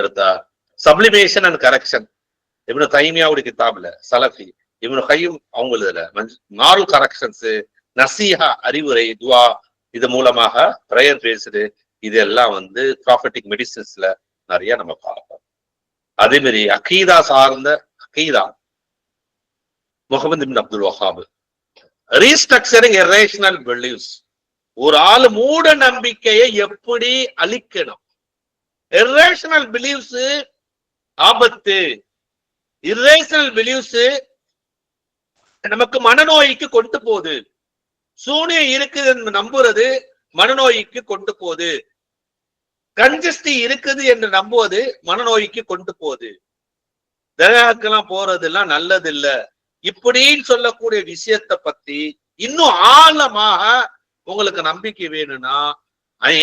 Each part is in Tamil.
அடுத்தா சப்ளிமேஷன் அண்ட் கரெக்ஷன் இவனு தைமியாவுடைய கிதாப்ல சலஃபி இவனு கையும் அவங்க இதுல மாரல் கரெக்ஷன்ஸ் நசீஹா அறிவுரை துவா இது மூலமாக ப்ரேயர் பேசுது இதெல்லாம் வந்து ப்ராஃபட்டிக் மெடிசின்ஸ்ல நிறைய நம்ம பார்ப்போம். அதே மாதிரி அகீதா சார்ந்த அகீதா Muhammad bin Abdul Wahhab. Restructuring irrational believes ஒரு ஆள் மூட நம்பிக்கையை எப்படி அழிக்கணும்? இர்ரேஷனல் பிலீவ்ஸ் ஆபத்து. இர்ரேஷனல் பிலீவ்ஸ் நமக்கு மனநோய்க்கு கொண்டு போகுது. சூனியம் இருக்குதுன்னு நம்புறது மனநோய்க்கு கொண்டு போகுது. கன்ஜஸ்டி இருக்குது என்று நம்புவது மனநோய்க்கு கொண்டு போகுது. தர்காக்கெல்லாம் போறதெல்லாம் நல்லது இல்ல இப்படின்னு சொல்லக்கூடிய விஷயத்தை பத்தி இன்னும் ஆழமாக உங்களுக்கு நம்பிக்கை வேணும்னா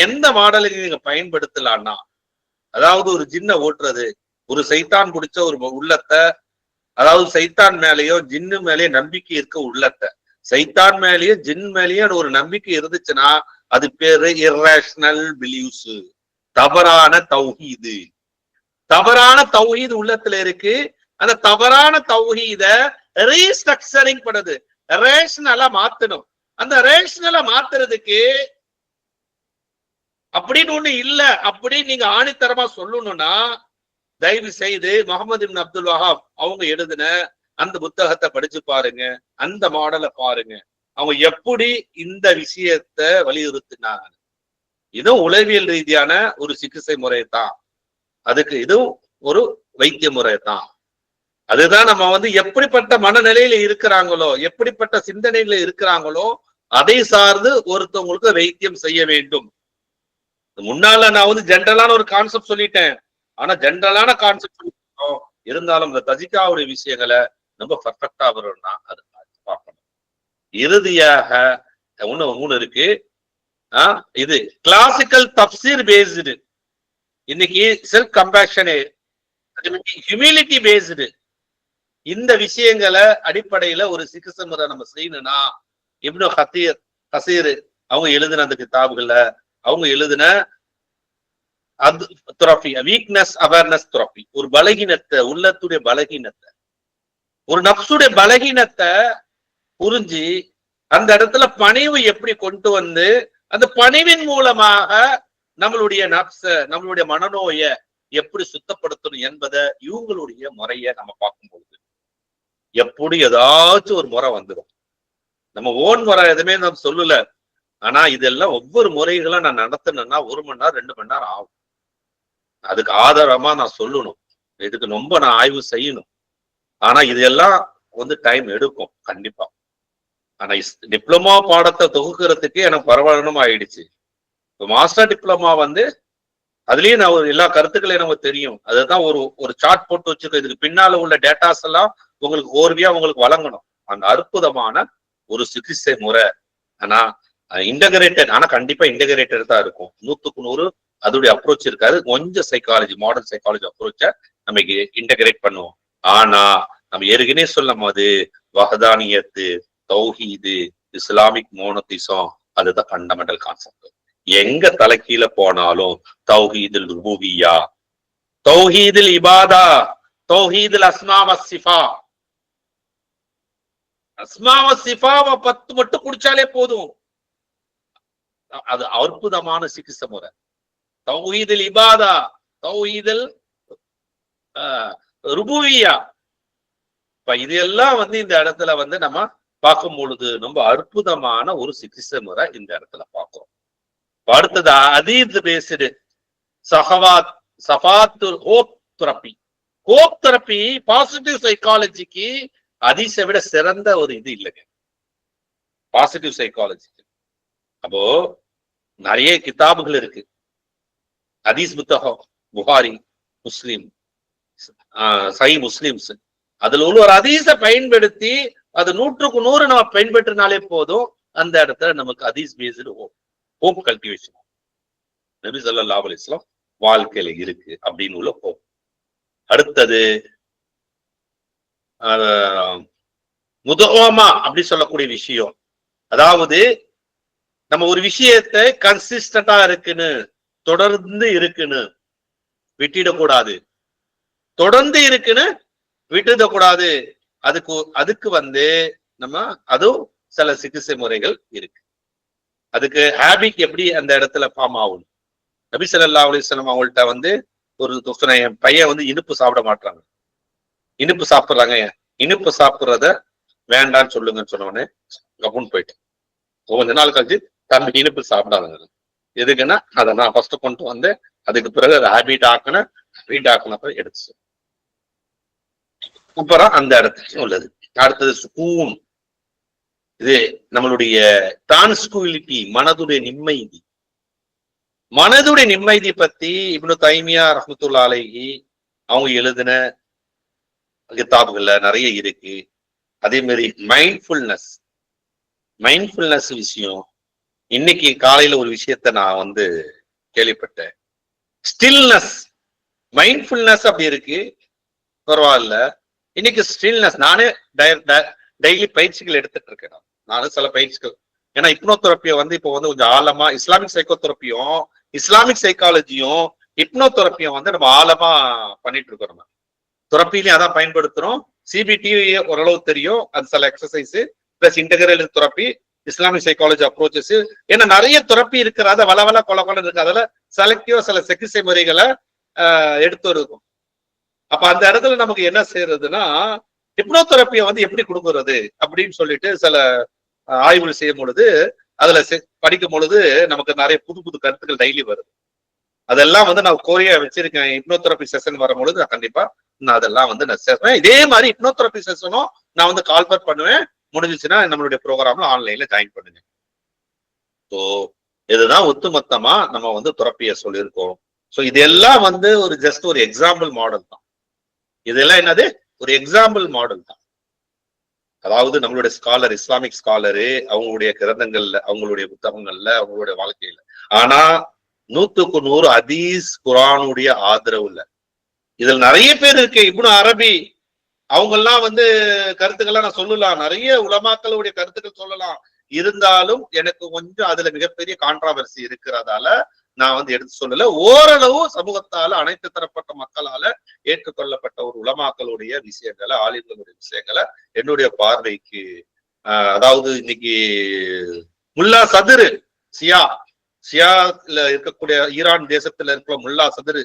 எந்த மாடலுக்கு நீங்க பயன்படுத்தலாம்னா அதாவது ஒரு ஜின்ன ஓட்டுறது. ஒரு சைத்தான் குடிச்ச ஒரு உள்ளத்தை அதாவது சைத்தான் மேலேயோ ஜின்னு மேலேயோ நம்பிக்கை இருக்க உள்ளத்தை. சைத்தான் மேலேயோ ஜின் மேலேயோ ஒரு நம்பிக்கை இருந்துச்சுன்னா அது பேரு இரேஷனல் பிலீவ்ஸ் தவறான தௌஹீது. தவறான தௌஹீது உள்ளத்துல இருக்கு. அந்த தவறான தௌஹீத ரீஸ்ட்ரக்சரிங் பண்ணுது. ரேஷனலா மாத்தணும். அந்த ரேஷனலா மாத்துறதுக்கு அப்படின்னு ஒண்ணு இல்ல அப்படின்னு நீங்க ஆணித்தரமா சொல்லணும்னா தயவு செய்து முகமது பின் அப்துல் வஹாப் அவங்க எழுதின அந்த புத்தகத்தை படிச்சு பாருங்க அந்த மாடலை பாருங்க. அவங்க எப்படி இந்த விஷயத்த வலியுறுத்தினாங்க. இதுவும் உளவியல் ரீதியான ஒரு சிகிச்சை முறை தான் அதுக்கு இதுவும் ஒரு வைத்திய முறை தான் அதுதான் நம்ம வந்து எப்படிப்பட்ட மனநிலையில இருக்கிறாங்களோ எப்படிப்பட்ட சிந்தனையில இருக்கிறாங்களோ அதை சார்ந்து ஒருத்தவங்களுக்கு வைத்தியம் செய்ய வேண்டும். முன்னால நான் வந்து ஜென்ரலான ஒரு கான்செப்ட் சொல்லிட்டேன். ஆனா ஜென்ரலான கான்செப்ட் இருந்தாலும் இந்த தஜிகாவுடைய விஷயங்களை ரொம்ப பர்ஃபெக்டா வரும்னா அது பார்க்கணும். இறுதியாக ஒண்ணு ஒண்ணு இருக்கு. ஆஹ் இது கிளாசிக்கல் தப்சீர் பேஸ்டு இன்னைக்கு செல்ஃப் கம்பேஷனு ஹியூமிலிட்டி பேஸ்டு இந்த விஷயங்களை அடிப்படையில ஒரு சிகிச்சை முறை நம்ம செய்யணும்னா இப்னு ஹத்தீர் ஹசீர் அவங்க எழுதின அந்த கிதாபுகள்ல அவங்க எழுதின அது துரப்பி வீக்னஸ் அவேர்னஸ் துரப்பி ஒரு பலகீனத்தை உள்ளத்துடைய பலகீனத்தை ஒரு நப்சுடைய பலகீனத்தை புரிஞ்சு அந்த இடத்துல பணிவு எப்படி கொண்டு வந்து அந்த பணிவின் மூலமாக நம்மளுடைய நப்ச நம்மளுடைய மனநோய எப்படி சுத்தப்படுத்தணும் என்பதை இவங்களுடைய முறைய நம்ம பார்க்கும் பொழுது எப்படி ஏதாச்சும் ஒரு முறை வந்துடும் நம்ம ஓன் முறை எதுவுமே நம்ம சொல்லல. ஆனா இதெல்லாம் ஒவ்வொரு முறைகளா நான் நடத்தினேன்னா ஒரு மணி நேரம் ரெண்டு மணி நேரம் ஆகும். அதுக்கு ஆதாரமா நான் சொல்லணும். இதுக்கு ரொம்ப நான் ஆய்வு செய்யணும். ஆனா இதெல்லாம் வந்து டைம் எடுக்கும் கண்டிப்பா. ஆனா டிப்ளமா பாடத்தை தொகுக்கிறதுக்கு எனக்கு பரவாயில்லும் ஆயிடுச்சு. இப்போ மாஸ்டர் டிப்ளமா வந்து அதுலயும் நான் ஒரு எல்லா கருத்துக்களையும் நமக்கு தெரியும். அதுதான் ஒரு ஒரு சார்ட் போட்டு வச்சிருக்கோம். இதுக்கு பின்னால உள்ள டேட்டாஸ் எல்லாம் உங்களுக்கு ஓர்வியா உங்களுக்கு வழங்கணும். அந்த அற்புதமான ஒரு சிகிச்சை முறை. ஆனா இன்டகிரேட்டட் ஆனா கண்டிப்பா இன்டகிரேட்டட் தான் இருக்கும். நூத்துக்கு நூறு அதோடைய அப்ரோச் இருக்காது. கொஞ்சம் சைக்காலஜி மாடர்ன் சைக்காலஜி அப்ரோச்ச நம்ம இன்டகிரேட் பண்ணுவோம். ஆனா நம்ம ஏற்கனவே சொல்லும் போது வஹதானியத்து தௌஹீது இஸ்லாமிக் மோனத்திசம் அதுதான் ஃபண்டமெண்டல் கான்செப்ட் எங்க தலைக்கீழ போனாலும் தௌஹீதில் ருபூவியா தௌஹீதுல் இபாதா தௌஹீதில் அஸ்மாவ சிஃபா. அஸ்மா சிஃபாவை பத்து மட்டும் குடிச்சாலே போதும். அது அற்புதமான சிகிச்சை முறை. தௌஹீதில் இபாதா தௌஹீதில் ருபுவியா. இப்ப இது எல்லாம் வந்து இந்த இடத்துல வந்து நம்ம பார்க்கும் பொழுது ரொம்ப அற்புதமான ஒரு சிகிச்சை முறை இந்த இடத்துல பார்க்கிறோம். அடுத்தது அதீத் பேசுடு. சஹவாத் சஃபாத்து hope therapy. Hope therapy positive சைக்காலஜிக்கு அதிசை விட சிறந்த ஒரு இது இல்லைங்க. பாசிட்டிவ் சைக்காலஜிக்கு அப்போ நிறைய கிதாபுகள் இருக்கு. ஹதீஸ் புத்தகம் புகாரி முஸ்லிம் சை முஸ்லிம்ஸ். அதுல உள்ள ஒரு அதீச பயன்படுத்தி அது நூற்றுக்கு நூறு நம்ம பயன்பெற்றினாலே போதும். அந்த இடத்துல நமக்கு அதீஸ் பேஸ்டு ஹோப் ஹோப் கல்டிவேஷன் நபி சொல்லா அலிஸ்லாம் வாழ்க்கையில இருக்கு அப்படின்னு உள்ள ஹோப் அடுத்தது முதோமா அப்படி சொல்லக்கூடிய விஷயம். அதாவது நம்ம ஒரு விஷயத்தை கன்சிஸ்டண்டா இருக்குன்னு தொடர்ந்து இருக்குன்னு விட்டிடக்கூடாது. தொடர்ந்து இருக்குன்னு விட்டுடக்கூடாது. அதுக்கு அதுக்கு வந்து நம்ம அதுவும் சில சிகிச்சை முறைகள் இருக்கு. அதுக்கு ஹேபிட் எப்படி அந்த இடத்துல ஃபார்ம் ஆகும் நபி சல்லா அலிஸ்லாம் அவங்கள்ட்ட வந்து ஒரு சொன்ன என் பையன் வந்து இனிப்பு சாப்பிட மாட்டாங்க இனிப்பு சாப்பிடுறாங்க. இனிப்பு சாப்பிடுறத வேண்டான்னு சொல்லுங்கன்னு சொன்ன உடனே கப்புன்னு போயிட்டு கொஞ்ச நாள் கழிச்சு தம்பி இனிப்பு சாப்பிடாதுங்க எதுக்குன்னா அதை நான் ஃபர்ஸ்ட் கொண்டு வந்தேன் அதுக்கு பிறகு அதை ஹேபிட் ஆக்கினேன் ஹேபிட் ஆக்கினப்ப எடுத்து அப்புறம் அந்த இடத்துக்கு உள்ளது. அடுத்தது ஸ்கூன் இது நம்மளுடைய டான்ஸ்குவிலிட்டி மனதுடைய நிம்மதி. மனதுடைய நிம்மதி பத்தி இப்னு தைமியா ரஹமத்துல்லா அலைகி அவங்க எழுதின கிதாபுகள்ல நிறைய இருக்கு. அதே மாதிரி மைண்ட்ஃபுல்னஸ் மைண்ட்ஃபுல்னஸ் விஷயம் இன்னைக்கு காலையில ஒரு விஷயத்த நான் வந்து கேள்விப்பட்டேன். ஸ்டில்னஸ் மைண்ட்ஃபுல்னஸ் அப்படி இருக்கு. பரவாயில்ல. இன்னைக்கு ஸ்டில்னஸ் நானே டெய்லி பயிற்சிகள் எடுத்துட்டு இருக்கேன் நானும் சில பயிற்சிகள். ஏன்னா இப்னோதெரப்பியை வந்து இப்போ வந்து கொஞ்சம் ஆழமா இஸ்லாமிக் சைக்கோதெரப்பியும் இஸ்லாமிக் சைக்காலஜியும் இப்னோதெரப்பியும் வந்து நம்ம ஆழமா பண்ணிட்டு இருக்கோம் நம்ம. துறப்பிலையும் அதான் பயன்படுத்துறோம். சிபிடி ஓரளவு தெரியும். அது சில exercise plus integral therapy Islamic psychology approaches ஏன்னா நிறைய தெரப்பி இருக்கிற அதை வள வள கொல கொல இருக்கு. அதுல செலக்டிவா சில சிகிச்சை முறைகளை எடுத்து இருக்கும் அப்ப அந்த இடத்துல நமக்கு என்ன செய்யறதுன்னா ஹிப்னோதெரப்பியை வந்து எப்படி கொடுக்கறது அப்படின்னு சொல்லிட்டு சில ஆய்வுகள் செய்யும் பொழுது அதுல படிக்கும் பொழுது நமக்கு நிறைய புது புது கருத்துக்கள் டெய்லி வருது. அதெல்லாம் வந்து நான் கோரியா வச்சிருக்கேன். ஹிப்னோதெரப்பி செஷன் வரும் பொழுது நான் கண்டிப்பா நான் அதெல்லாம் வந்து நான் சேர்ப்பேன் இதே மாதிரி ஹிப்னோதெரப்பி செஷனும் நான் வந்து கால்பர் பண்ணுவேன். முடிஞ்சிச்சுன்னா நம்மளுடைய ப்ரோக்ராம்ல ஆன்லைன்ல ஜாயின் பண்ணுங்க. ஸோ இதுதான் ஒட்டுமொத்தமா நம்ம வந்து துறப்பிய சொல்லியிருக்கோம். ஸோ இதெல்லாம் வந்து ஒரு ஜஸ்ட் ஒரு எக்ஸாம்பிள் மாடல் தான். இதெல்லாம் என்னது? ஒரு எக்ஸாம்பிள் மாடல் தான். அதாவது நம்மளுடைய ஸ்காலர் இஸ்லாமிக் ஸ்காலரு அவங்களுடைய கிரந்தங்கள்ல அவங்களுடைய புத்தகங்கள்ல அவங்களுடைய வாழ்க்கையில. ஆனா நூத்துக்கு நூறு அதீஸ் குரானுடைய ஆதரவு இல்லை இதுல நிறைய பேர் இருக்கு. இப்னு அரபி அவங்க எல்லாம் வந்து கருத்துக்கள்லாம் நான் சொல்லலாம். நிறைய உலமாக்களுடைய கருத்துக்கள் சொல்லலாம். இருந்தாலும் எனக்கு கொஞ்சம் அதுல மிகப்பெரிய கான்ட்ராவர்சி இருக்கிறதால நான் வந்து எடுத்து சொல்லல. ஓரளவு சமூகத்தால அனைத்து தரப்பட்ட மக்களால ஏற்றுக்கொள்ளப்பட்ட ஒரு உலமாக்களுடைய விஷயங்களை ஆலிம்களுடைய விஷயங்களை என்னுடைய பார்வைக்கு ஆஹ், அதாவது இன்னைக்கு முல்லா சதுரு சியா சியால இருக்கக்கூடிய ஈரான் தேசத்துல இருக்கிற முல்லா சதுரு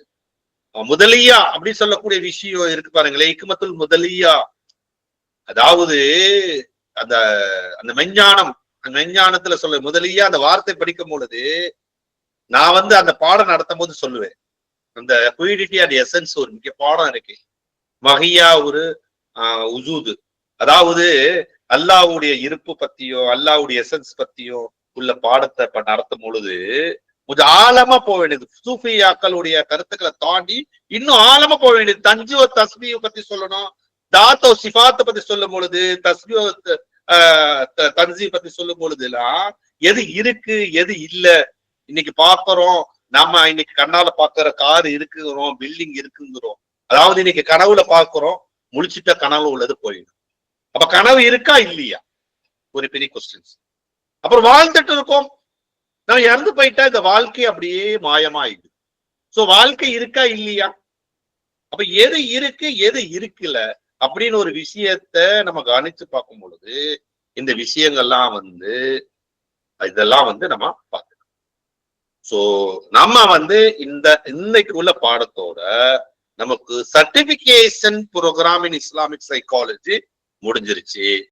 முதலியா அப்படின்னு சொல்லக்கூடிய விஷயம் இருக்கு பாருங்களேன் இக்குமத்துல் முதலியா. அதாவது அந்த அந்த மெஞ்ஞானம் அந்த மெஞ்ஞானத்துல சொல்ல முதலியா அந்த வார்த்தை படிக்கும் பொழுது நான் வந்து அந்த பாடம் நடத்தும் போது சொல்லுவேன். அந்த குயிடிட்டி அண்ட் எசன்ஸ் ஒரு முக்கிய பாடம் இருக்கு. மகியா ஒரு உசூது உஜூது. அதாவது அல்லாஹ்வுடைய இருப்பு பத்தியோ அல்லாவுடைய எசன்ஸ் பத்தியோ உள்ள பாடத்தை இப்ப நடத்தும் பொழுது கொஞ்சம் ஆழமா போக வேண்டியது. சூஃபியாக்களுடைய கருத்துக்களை தாண்டி இன்னும் ஆழமா போக வேண்டியது. தஞ்சுவ தஸ்மியை பத்தி சொல்லணும். தாத்தோ சிஃபாத்தை பத்தி சொல்லும் பொழுது தஸ்மியோ தன்சி பத்தி சொல்லும் பொழுது எல்லாம் எது இருக்கு எது இல்ல. இன்னைக்கு பாக்குறோம். நம்ம இன்னைக்கு கண்ணால பாக்குற கார் இருக்குங்கிறோம் பில்டிங் இருக்குங்கிறோம். அதாவது இன்னைக்கு கனவுல பாக்குறோம். முழிச்சிட்ட கனவு உள்ளது போயிடும். அப்ப கனவு இருக்கா இல்லையா? ஒரு பெரிய கொஸ்டின்ஸ் அப்புறம் வாழ்ந்துட்டு இருக்கோம். நான் இறந்து போயிட்டா இந்த வாழ்க்கை அப்படியே மாயமாயிடுது. சோ வாழ்க்கை இருக்கா இல்லையா? அப்ப எது இருக்கு எது இருக்குல்ல அப்படின்னு ஒரு விஷயத்த நம்ம கவனிச்சு பார்க்கும் பொழுது இந்த விஷயங்கள்லாம் வந்து இதெல்லாம் வந்து நம்ம பார்க்கணும். சோ நம்ம வந்து இந்த இன்னைக்கு உள்ள பாடத்தோட நமக்கு certification program in Islamic psychology முடிஞ்சிருச்சு.